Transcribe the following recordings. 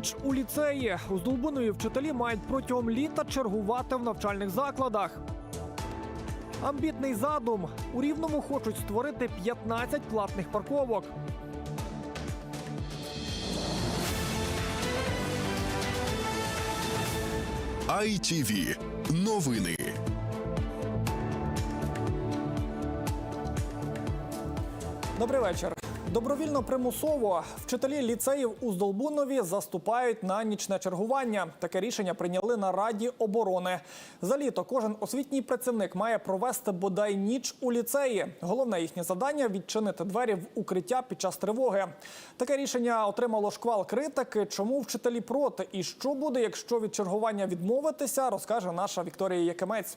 Ніч у ліцеї у Здолбунові вчителі мають протягом літа чергувати в навчальних закладах. Амбітний задум у рівному хочуть створити 15 платних парковок. ITV. Новини. Добрий вечір. Добровільно примусово вчителі ліцеїв у Здолбунові заступають на нічне чергування. Таке рішення прийняли на Раді оборони. За літо кожен освітній працівник має провести бодай ніч у ліцеї. Головне їхнє завдання відчинити двері в укриття під час тривоги. Таке рішення отримало шквал критики. Чому вчителі проти? І що буде, якщо від чергування відмовитися, розкаже наша Вікторія Якимець.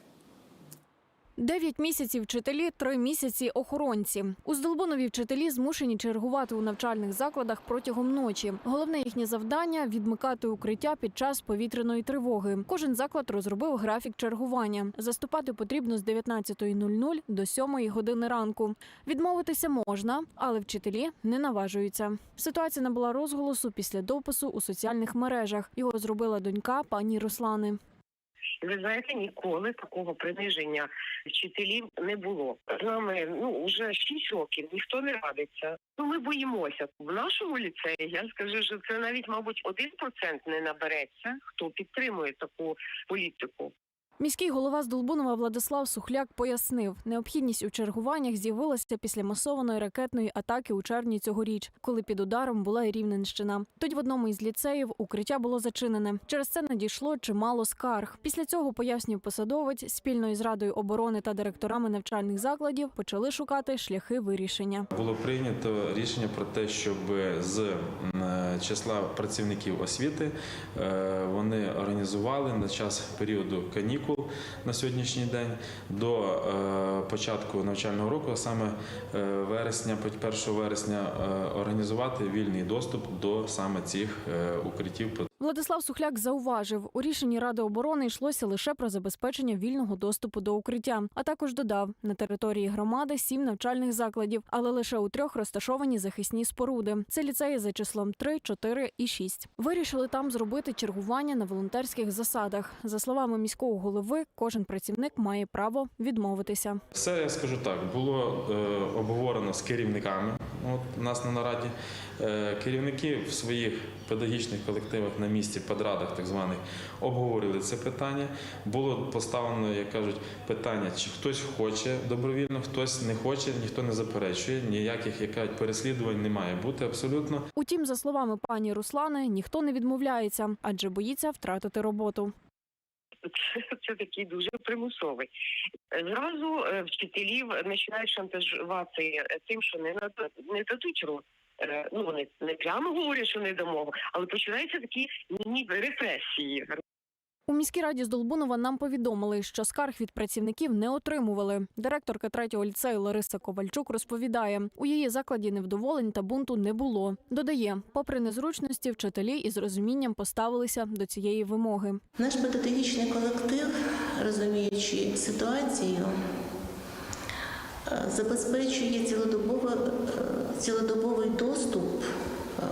Дев'ять місяців вчителі, три місяці охоронці. У Здолбунові вчителі змушені чергувати у навчальних закладах протягом ночі. Головне їхнє завдання відмикати укриття під час повітряної тривоги. Кожен заклад розробив графік чергування. Заступати потрібно з 19.00 до 7 години ранку. Відмовитися можна, але вчителі не наважуються. Ситуація набула розголосу після допису у соціальних мережах. Його зробила донька пані Руслани. Ви знаєте, ніколи такого приниження вчителів не було. З нами ну вже 6 років ніхто не радиться. Ну ми боїмося. В нашому ліцеї я скажу, що це навіть, мабуть, один процент не набереться, хто підтримує таку політику. Міський голова Здолбунова Владислав Сухляк пояснив, необхідність у чергуваннях з'явилася після масованої ракетної атаки у червні цьогоріч, коли під ударом була і Рівненщина. Тоді в одному із ліцеїв укриття було зачинене. Через це надійшло чимало скарг. Після цього пояснює посадовець спільно із радою оборони та директорами навчальних закладів почали шукати шляхи вирішення. Було прийнято рішення про те, щоб з числа працівників освіти е, вони організували на час періоду канікул на сьогоднішній день до е, початку навчального року, а саме е, вересня, 1 вересня, е, організувати вільний доступ до саме цих укриттів Владислав Сухляк зауважив, у рішенні Ради оборони йшлося лише про забезпечення вільного доступу до укриття. А також додав, на території громади сім навчальних закладів, але лише у трьох розташовані захисні споруди. Це ліцеї за числом 3, 4 і 6. Вирішили там зробити чергування на волонтерських засадах. За словами міського голови, кожен працівник має право відмовитися. Все я скажу так, було е, обговорено з керівниками. От нас на нараді керівники в своїх педагогічних колективах на місці, подрадах так званих, обговорили це питання. Було поставлено, як кажуть, питання, чи хтось хоче добровільно, хтось не хоче, ніхто не заперечує. Ніяких як кажуть, переслідувань не має бути абсолютно. Утім, за словами пані Руслани, ніхто не відмовляється, адже боїться втратити роботу. Це, це такий дуже примусовий. Зразу е, вчителів починають шантажувати е, тим, що не не дадуть рот. Е, Ну вони не прямо говорять, що не дамо, але починаються такі ніби репресії. У міській раді з Долбунова нам повідомили, що скарг від працівників не отримували. Директорка третього ліцею Лариса Ковальчук розповідає, у її закладі невдоволень та бунту не було. Додає, попри незручності, вчителі із розумінням поставилися до цієї вимоги. Наш педагогічний колектив, розуміючи ситуацію, забезпечує цілодобово, е, цілодобовий доступ е,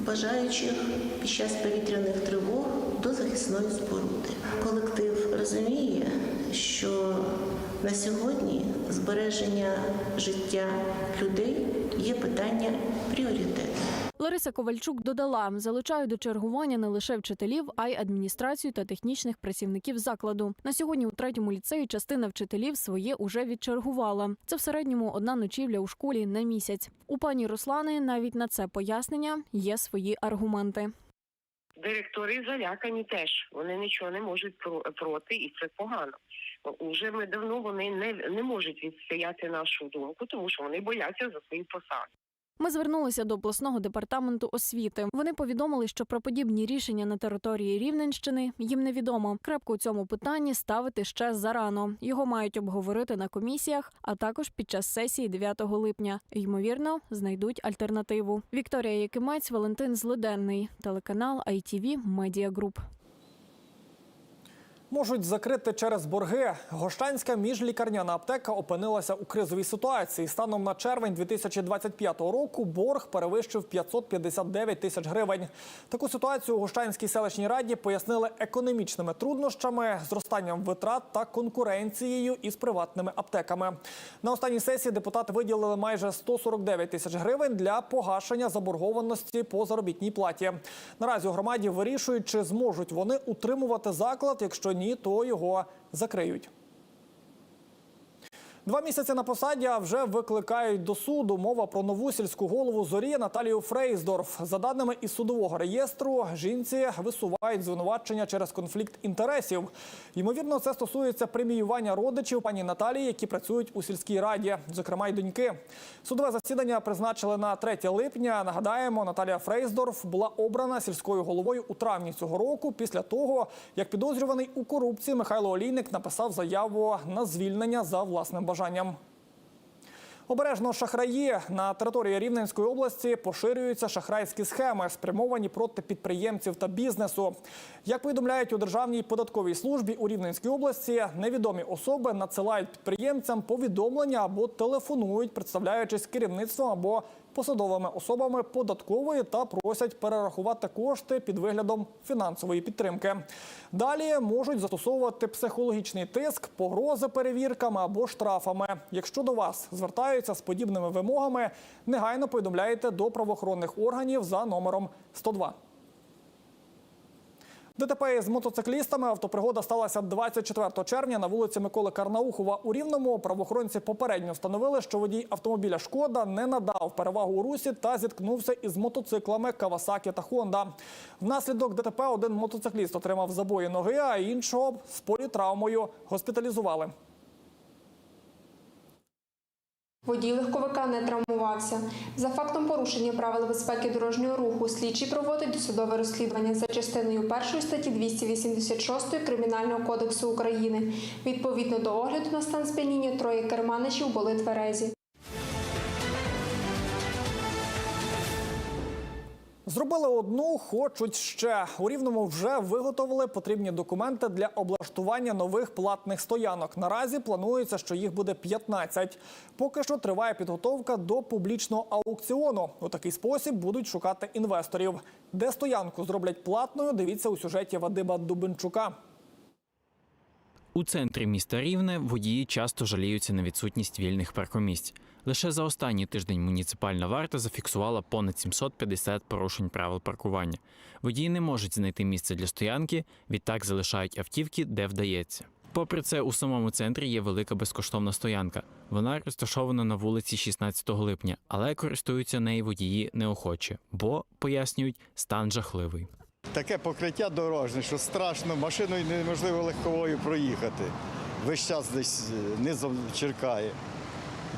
бажаючих під час повітряних тривог до захисної споруди. Колектив розуміє, що на сьогодні збереження життя людей є питання пріоритету. Лариса Ковальчук додала, залучають до чергування не лише вчителів, а й адміністрацію та технічних працівників закладу. На сьогодні у третьому ліцеї частина вчителів своє уже відчергувала. Це в середньому одна ночівля у школі на місяць. У пані Руслани навіть на це пояснення є свої аргументи. Директори залякані теж. Вони нічого не можуть про- проти, і це погано. Уже ми давно вони не, не можуть відстояти нашу думку, тому що вони бояться за свої посади. Ми звернулися до обласного департаменту освіти. Вони повідомили, що про подібні рішення на території Рівненщини їм невідомо. Крапку у цьому питанні ставити ще зарано. Його мають обговорити на комісіях, а також під час сесії 9 липня. Ймовірно, знайдуть альтернативу. Вікторія Якимець, Валентин Злиденний, телеканал ITV Media Group. Можуть закрити через борги. Гощанська міжлікарняна аптека опинилася у кризовій ситуації. Станом на червень 2025 року борг перевищив 559 тисяч гривень. Таку ситуацію у Гощанській селищній раді пояснили економічними труднощами, зростанням витрат та конкуренцією із приватними аптеками. На останній сесії депутати виділили майже 149 тисяч гривень для погашення заборгованості по заробітній платі. Наразі у громаді вирішують, чи зможуть вони утримувати заклад. Якщо ні, то його закриють. Два місяці на посаді а вже викликають до суду. Мова про нову сільську голову зорі Наталію Фрейсдорф. За даними із судового реєстру, жінці висувають звинувачення через конфлікт інтересів. Ймовірно, це стосується преміювання родичів пані Наталії, які працюють у сільській раді, зокрема й доньки. Судове засідання призначили на 3 липня. Нагадаємо, Наталія Фрейсдорф була обрана сільською головою у травні цього року, після того як підозрюваний у корупції Михайло Олійник написав заяву на звільнення за власним бажанням. Обережно шахраї на території Рівненської області поширюються шахрайські схеми, спрямовані проти підприємців та бізнесу. Як повідомляють у Державній податковій службі у Рівненській області, невідомі особи надсилають підприємцям повідомлення або телефонують, представляючись керівництвом або посадовими особами податкової та просять перерахувати кошти під виглядом фінансової підтримки. Далі можуть застосовувати психологічний тиск, погрози перевірками або штрафами. Якщо до вас звертаються з подібними вимогами, негайно повідомляйте до правоохоронних органів за номером 102. ДТП з мотоциклістами автопригода сталася 24 червня на вулиці Миколи Карнаухова у Рівному. Правоохоронці попередньо встановили, що водій автомобіля Шкода не надав перевагу у русі та зіткнувся із мотоциклами Кавасакі та Хонда. Внаслідок ДТП один мотоцикліст отримав забої ноги, а іншого з політравмою госпіталізували. Водій легковика не травмувався. За фактом порушення правил безпеки дорожнього руху слідчий проводить досудове розслідування за частиною першої статті 286 Кримінального кодексу України. Відповідно до огляду на стан сп'яніння троє керманичів були тверезі. Зробили одну, хочуть ще. У Рівному вже виготовили потрібні документи для облаштування нових платних стоянок. Наразі планується, що їх буде 15. Поки що триває підготовка до публічного аукціону. У такий спосіб будуть шукати інвесторів. Де стоянку зроблять платною, дивіться у сюжеті Вадима Дубенчука. У центрі міста Рівне водії часто жаліються на відсутність вільних паркомісць. Лише за останній тиждень муніципальна варта зафіксувала понад 750 порушень правил паркування. Водії не можуть знайти місце для стоянки, відтак залишають автівки, де вдається. Попри це, у самому центрі є велика безкоштовна стоянка. Вона розташована на вулиці 16 липня, але користуються нею водії неохоче, бо пояснюють, стан жахливий. Таке покриття дорожне, що страшно, машиною неможливо легковою проїхати. Весь час десь е, низом черкає.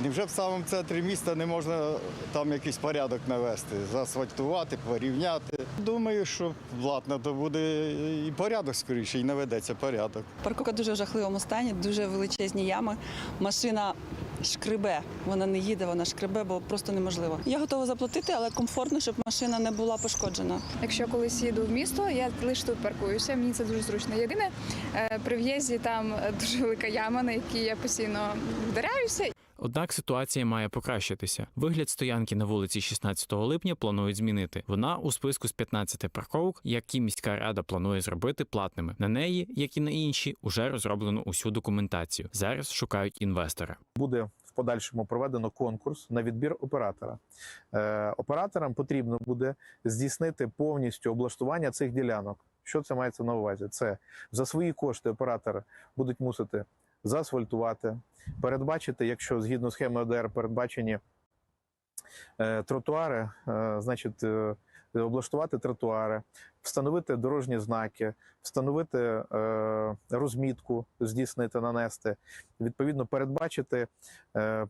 Невже в самому центрі міста не можна там якийсь порядок навести, заасфальтувати, порівняти? Думаю, що платно, то буде і порядок скоріше, і наведеться порядок. Парковка дуже в жахливому стані, дуже величезні ями. Машина шкребе, вона не їде, вона шкребе, бо просто неможливо. Я готова заплатити, але комфортно, щоб машина не була пошкоджена. Якщо колись їду в місто, я лише тут паркуюся. Мені це дуже зручно. Єдине е, при в'їзді там е, дуже велика яма, на якій я постійно вдаряюся. Однак ситуація має покращитися. Вигляд стоянки на вулиці 16 липня планують змінити. Вона у списку з 15 парковок, які міська рада планує зробити платними. На неї, як і на інші, уже розроблено усю документацію. Зараз шукають інвестора. буде в подальшому проведено конкурс на відбір оператора. Е, операторам потрібно буде здійснити повністю облаштування цих ділянок. Що це мається на увазі? Це за свої кошти оператори будуть мусити заасфальтувати, передбачити, якщо згідно схеми ОДР передбачені е, тротуари, е, значить. е, Облаштувати тротуари, встановити дорожні знаки, встановити розмітку, здійснити, нанести, відповідно, передбачити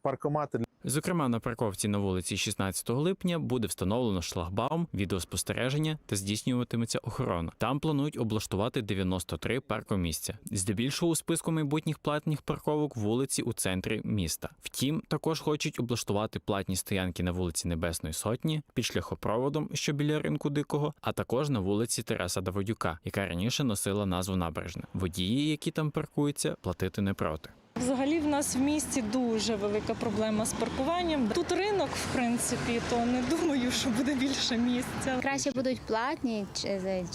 паркомати Зокрема, на парковці на вулиці 16 липня буде встановлено шлагбаум, відеоспостереження та здійснюватиметься охорона. Там планують облаштувати 93 паркомісця. Здебільшого у списку майбутніх платних парковок вулиці у центрі міста. Втім, також хочуть облаштувати платні стоянки на вулиці Небесної Сотні під шляхопроводом, що біля ринку Дикого, а також на вулиці Тараса Давидюка, яка раніше носила назву Набережна. Водії, які там паркуються, платити не проти. Взагалі в нас в місті дуже велика проблема з паркуванням. Тут ринок, в принципі, то не думаю, що буде більше місця. Краще будуть платні,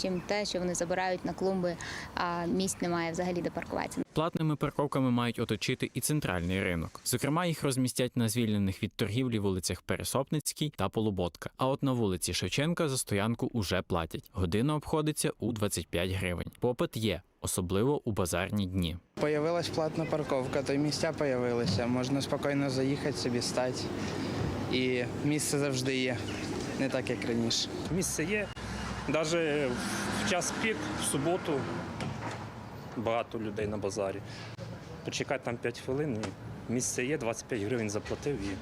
чим те, що вони забирають на клумби, а місць немає взагалі де паркуватися. Платними парковками мають оточити і центральний ринок. Зокрема, їх розмістять на звільнених від торгівлі вулицях Пересопницькій та Полуботка. А от на вулиці Шевченка за стоянку уже платять. Година обходиться у 25 гривень. Попит є, особливо у базарні дні. Появилась платна парковка, то й місця появилися. Можна спокійно заїхати собі стати. І місце завжди є, не так як раніше. Місце є. Навіть в час пік, в суботу, багато людей на базарі. Почекати там 5 хвилин, місце є, 25 гривень заплатив і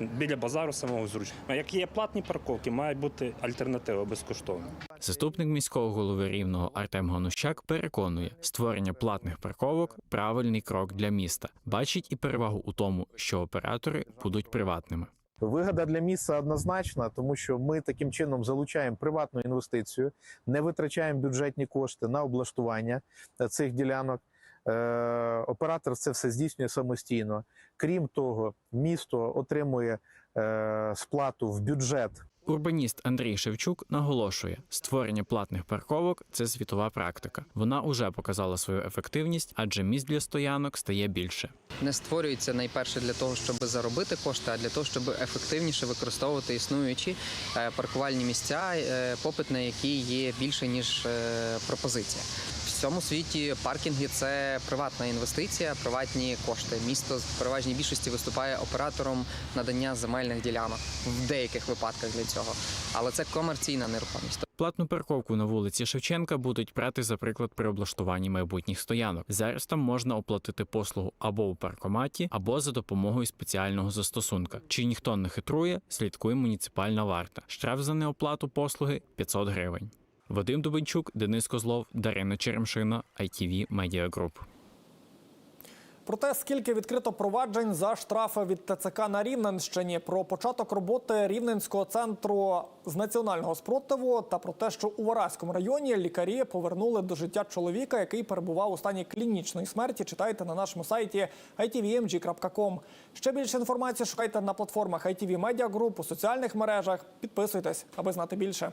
біля базару самого зручно. А як є платні парковки, має бути альтернатива безкоштовна. Заступник міського голови рівного Артем Ганущак переконує, створення платних парковок правильний крок для міста. Бачить і перевагу у тому, що оператори будуть приватними. Вигода для міста однозначна, тому що ми таким чином залучаємо приватну інвестицію, не витрачаємо бюджетні кошти на облаштування е, цих ділянок. Е, Оператор це все здійснює самостійно. Крім того, місто отримує е, сплату в бюджет Урбаніст Андрій Шевчук наголошує, створення платних парковок це світова практика. Вона уже показала свою ефективність, адже місць для стоянок стає більше. Не створюється найперше для того, щоб заробити кошти, а для того, щоб ефективніше використовувати існуючі е, паркувальні місця, попит на які є більше ніж пропозиція. В цьому світі паркінги це приватна інвестиція, приватні кошти. Місто в переважній більшості виступає оператором надання земельних ділянок в деяких випадках для цього, але це комерційна нерухомість. Платну парковку на вулиці Шевченка будуть брати за приклад при облаштуванні майбутніх стоянок. Зараз там можна оплатити послугу або у паркоматі, або за допомогою спеціального застосунка. Чи ніхто не хитрує, слідкує муніципальна варта. Штраф за неоплату послуги 500 гривень. Вадим Дубенчук, Денис Козлов, Дарина Черемшина, ITV Media Group. Про те, скільки відкрито проваджень за штрафи від ТЦК на Рівненщині, про початок роботи Рівненського центру з національного спротиву та про те, що у Вараському районі лікарі повернули до життя чоловіка, який перебував у стані клінічної смерті. Читайте на нашому сайті itvmg.com. Ще більше інформації шукайте на платформах ITV Media Group, у соціальних мережах. Підписуйтесь, аби знати більше.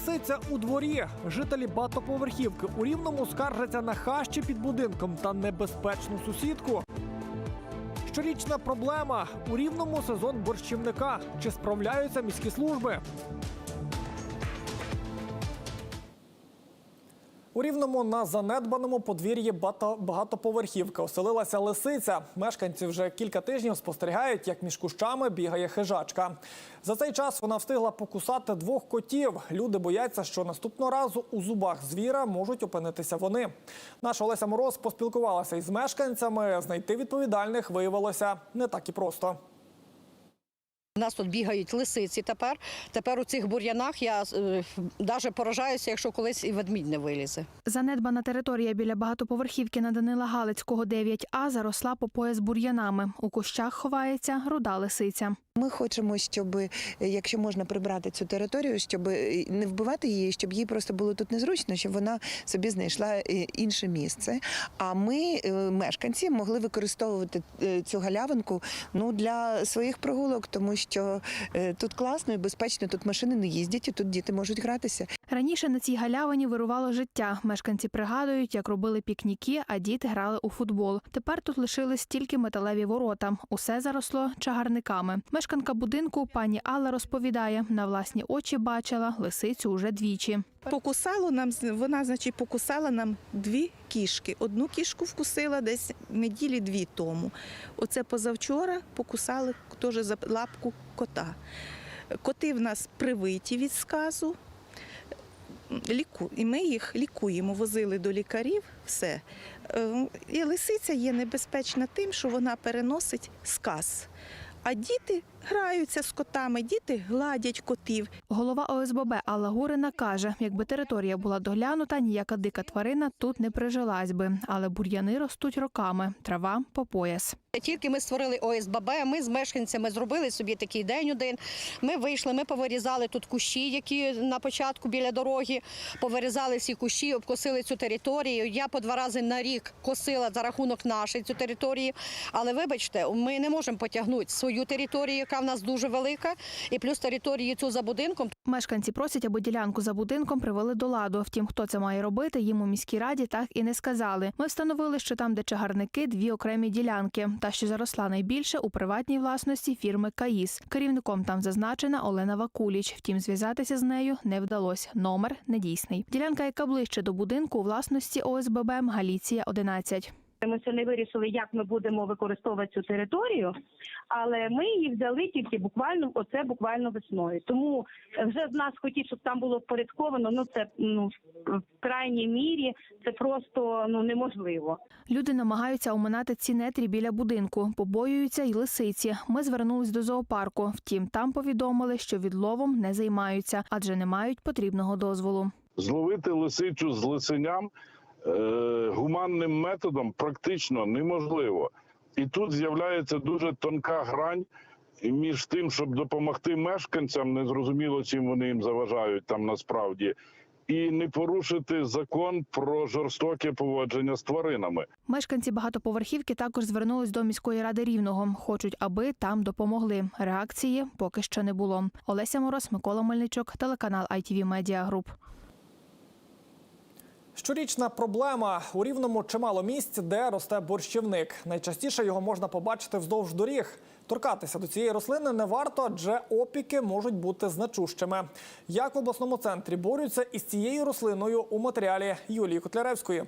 Лисиця у дворі. Жителі багатоповерхівки у Рівному скаржаться на хащі під будинком та небезпечну сусідку. Щорічна проблема у рівному сезон борщівника. Чи справляються міські служби? У рівному на занедбаному подвір'ї багатоповерхівки оселилася лисиця. Мешканці вже кілька тижнів спостерігають, як між кущами бігає хижачка. За цей час вона встигла покусати двох котів. Люди бояться, що наступного разу у зубах звіра можуть опинитися вони. Наша Олеся Мороз поспілкувалася із мешканцями. Знайти відповідальних виявилося не так і просто. У нас тут бігають лисиці тепер. Тепер у цих бур'янах я навіть поражаюся, якщо колись і ведмідь не вилізе. Занедбана територія біля багатоповерхівки на Данила Галицького 9А заросла по пояс бур'янами. У кущах ховається руда лисиця. Ми хочемо, щоб якщо можна прибрати цю територію, щоб не вбивати її, щоб їй просто було тут незручно, щоб вона собі знайшла е, інше місце. А ми, е, мешканці, могли використовувати е, цю галявинку ну для своїх прогулок, тому що е, тут класно і безпечно, тут машини не їздять, і тут діти можуть гратися. Раніше на цій галявині вирувало життя. Мешканці пригадують, як робили пікніки, а діти грали у футбол. Тепер тут лишились тільки металеві ворота. Усе заросло чагарниками. Мешканка будинку пані Алла розповідає, на власні очі бачила лисицю уже двічі. Покусало нам, вона, значить, покусала нам дві кішки. Одну кішку вкусила десь неділі дві тому. Оце позавчора покусали теж за лапку кота. Коти в нас привиті від сказу. Ліку... І ми їх лікуємо, возили до лікарів, все. Е, І лисиця є небезпечна тим, що вона переносить сказ. А діти граються з котами, діти гладять котів. Голова ОСББ Алла Гурина каже, якби територія була доглянута, ніяка дика тварина тут не прижилась би. Але бур'яни ростуть роками, трава по пояс. Тільки ми створили ОСББ, ми з мешканцями зробили собі такий день один. Ми вийшли, ми повирізали тут кущі, які на початку біля дороги, повирізали всі кущі, обкосили цю територію. Я по два рази на рік косила за рахунок нашої цю територію. Але вибачте, ми не можемо потягнути свою територію, яка в нас дуже велика, і плюс територію цю за будинком. Мешканці просять, аби ділянку за будинком привели до ладу. Втім, хто це має робити, їм у міській раді так і не сказали. Ми встановили, що там, де чагарники, дві окремі ділянки. Та, що заросла найбільше у приватній власності фірми Каїс. Керівником там зазначена Олена Вакуліч. Втім, зв'язатися з нею не вдалося. Номер недійсний. Ділянка, яка ближче до будинку, у власності ОСББ Галіція 11. Ми ще не вирішили, як ми будемо використовувати цю територію, але ми її взяли тільки буквально оце буквально весною. Тому вже з нас хотіть, щоб там було впорядковано. Ну це ну в крайній мірі це просто ну неможливо. Люди намагаються оминати ці нетрі біля будинку, побоюються й лисиці. Ми звернулись до зоопарку. Втім, там повідомили, що відловом не займаються, адже не мають потрібного дозволу. Зловити лисичу з лисеням е, гуманним методом практично неможливо. І тут з'являється дуже тонка грань між тим, щоб допомогти мешканцям, незрозуміло, чим вони їм заважають там насправді, і не порушити закон про жорстоке поводження з тваринами. Мешканці багатоповерхівки також звернулись до міської ради рівного. Хочуть, аби там допомогли. Реакції поки що не було. Олеся Мороз, Микола Мельничук, телеканал ITV Media Group. Щорічна проблема у рівному чимало місць, де росте борщівник. Найчастіше його можна побачити вздовж доріг. Торкатися до цієї рослини не варто, адже опіки можуть бути значущими. Як в обласному центрі борються із цією рослиною у матеріалі Юлії Котляревської.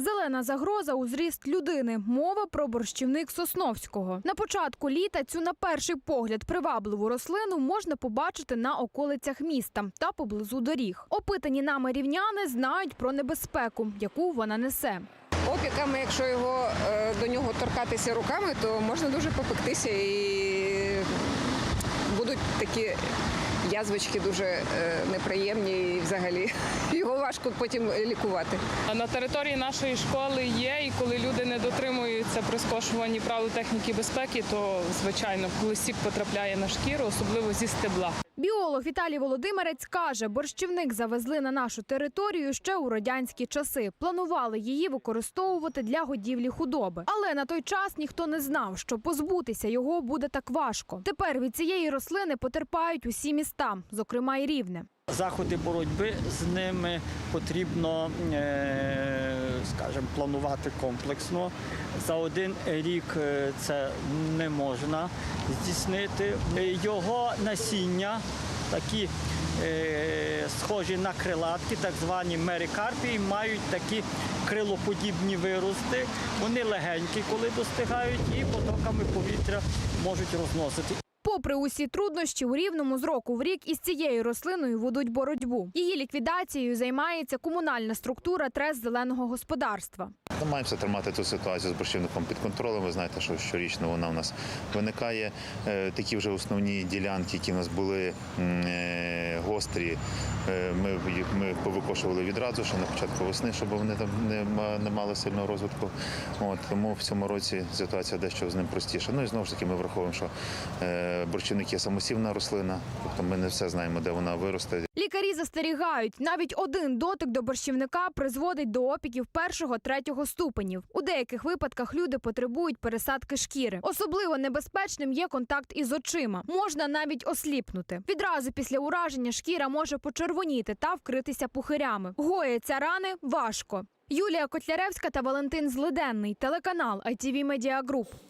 Зелена загроза у зріст людини. Мова про борщівник Сосновського. На початку літа цю на перший погляд привабливу рослину можна побачити на околицях міста та поблизу доріг. Опитані нами рівняни знають про небезпеку, яку вона несе. Опіками, якщо його е, до нього торкатися руками, то можна дуже попектися і будуть такі язвички дуже е, неприємні і взагалі його важко потім лікувати. На території нашої школи є, і коли люди не дотримуються при скошуванні правил техніки безпеки, то звичайно листік потрапляє на шкіру, особливо зі стебла. Біолог Віталій Володимирець каже, борщівник завезли на нашу територію ще у радянські часи. Планували її використовувати для годівлі худоби. Але на той час ніхто не знав, що позбутися його буде так важко. Тепер від цієї рослини потерпають усі міста, зокрема й рівне. Заходи боротьби з ними потрібно, е, скажімо, планувати комплексно. За один рік е, це не можна здійснити. Е, Його насіння такі схожі на крилатки, так звані мерикарпії, мають такі крилоподібні вирости. Вони легенькі, коли достигають, і потоками повітря можуть розносити. Попри усі труднощі, у рівному з року в рік із цією рослиною ведуть боротьбу. Її ліквідацією займається комунальна структура трес зеленого господарства. Намагаємося тримати цю ситуацію з борщівником під контролем. Ви знаєте, що щорічно вона у нас виникає. Е, Такі вже основні ділянки, які у нас були е, гострі. е, Ми ми повикошували відразу, ще на початку весни, щоб вони там не, не мали сильного розвитку. От тому в цьому році ситуація дещо з ним простіша. Ну і знову ж таки, ми враховуємо, що е, є самосівна рослина, тобто ми не все знаємо, де вона виросте. Лікарі застерігають, навіть один дотик до борщівника призводить до опіків першого третього ступенів. У деяких випадках люди потребують пересадки шкіри. Особливо небезпечним є контакт із очима. Можна навіть осліпнути. Відразу після ураження шкіра може почервоніти та вкритися пухирями. Гояться рани важко. Юлія Котляревська та Валентин Злиденний. Телеканал ITV Media Group.